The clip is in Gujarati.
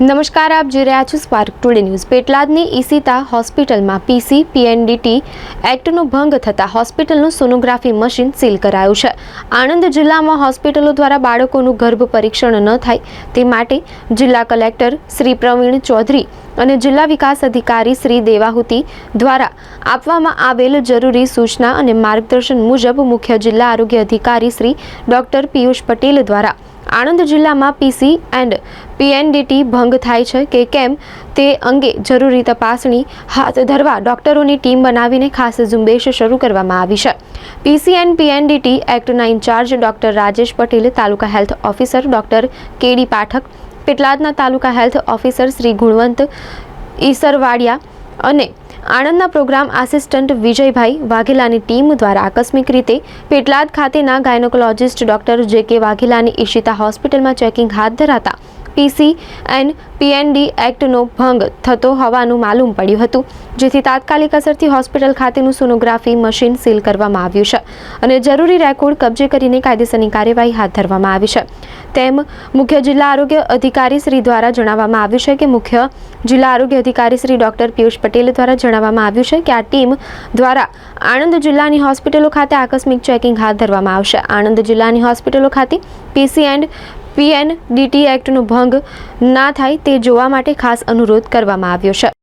નમસ્કાર, આપ જોઈ રહ્યા છો સ્પાર્ક ટુડે ન્યૂઝ પેટલાદની ઈસીતા હોસ્પિટલમાં પીસી પીએનડીટી એક્ટનો ભંગ થતાં હોસ્પિટલનું સોનોગ્રાફી મશીન સીલ કરાયું છે. આણંદ જિલ્લામાં હોસ્પિટલો દ્વારા બાળકોનું ગર્ભ પરીક્ષણ ન થાય તે માટે જિલ્લા કલેક્ટર શ્રી પ્રવીણ ચૌધરી અને જિલ્લા વિકાસ અધિકારી શ્રી દેવાહુતિ દ્વારા આપવામાં આવેલ જરૂરી સૂચના અને માર્ગદર્શન મુજબ મુખ્ય જિલ્લા આરોગ્ય અધિકારી શ્રી ડોક્ટર પિયુષ પટેલ દ્વારા આણંદ જિલ્લામાં પીસી એન્ડ પીએનડીટી ભંગ થાય છે કે કેમ તે અંગે જરૂરી તપાસણી હાથ ધરવા ડોક્ટરોની ટીમ બનાવીને ખાસ ઝુંબેશ શરૂ કરવામાં આવી છે. PC and PNDT એક્ટના incharge doctor Rajesh Patel, taluka health officer doctor KD Pathak, પેટલાદના taluka health officer Shri Gunvant Isarwadiya અને આણંદના પ્રોગ્રામ આસિસ્ટન્ટ વિજયભાઈ વાઘેલાની ટીમ દ્વારા આકસ્મિક રીતે પેટલાદ ખાતેના ગાયનોકોલોજિસ્ટ ડોક્ટર જે કે વાઘેલાની ઈશિતા હોસ્પિટલમાં ચેકિંગ હાથ ધરાતા પીસી એન્ડ પીએનડી એક્ટનો ભંગ થતો હોવાનું માલુમ પડ્યું હતું, જેથી તાત્કાલિક અસરથી હોસ્પિટલ ખાતેનું સોનોગ્રાફી મશીન સીલ કરવામાં આવ્યું છે અને જરૂરી રેકોર્ડ કબજે કરીને કાયદેસરની કાર્યવાહી હાથ ધરવામાં આવી છે. તેમ મુખ્ય જિલ્લા આરોગ્ય અધિકારી શ્રી દ્વારા જણાવવામાં આવ્યું છે કે મુખ્ય જિલ્લા આરોગ્ય અધિકારી શ્રી ડોક્ટર પિયુષ પટેલ દ્વારા જણાવવામાં આવ્યું છે કે આ ટીમ દ્વારા આણંદ જિલ્લાની હોસ્પિટલો ખાતે આકસ્મિક ચેકિંગ હાથ ધરવામાં આવશે. આણંદ જિલ્લાની હોસ્પિટલો ખાતે પીસી એન્ડ પીએનડીટી એક્ટનો ભંગ ના થાય તે જોવા માટે ખાસ અનુરોધ કરવામાં આવ્યો છે.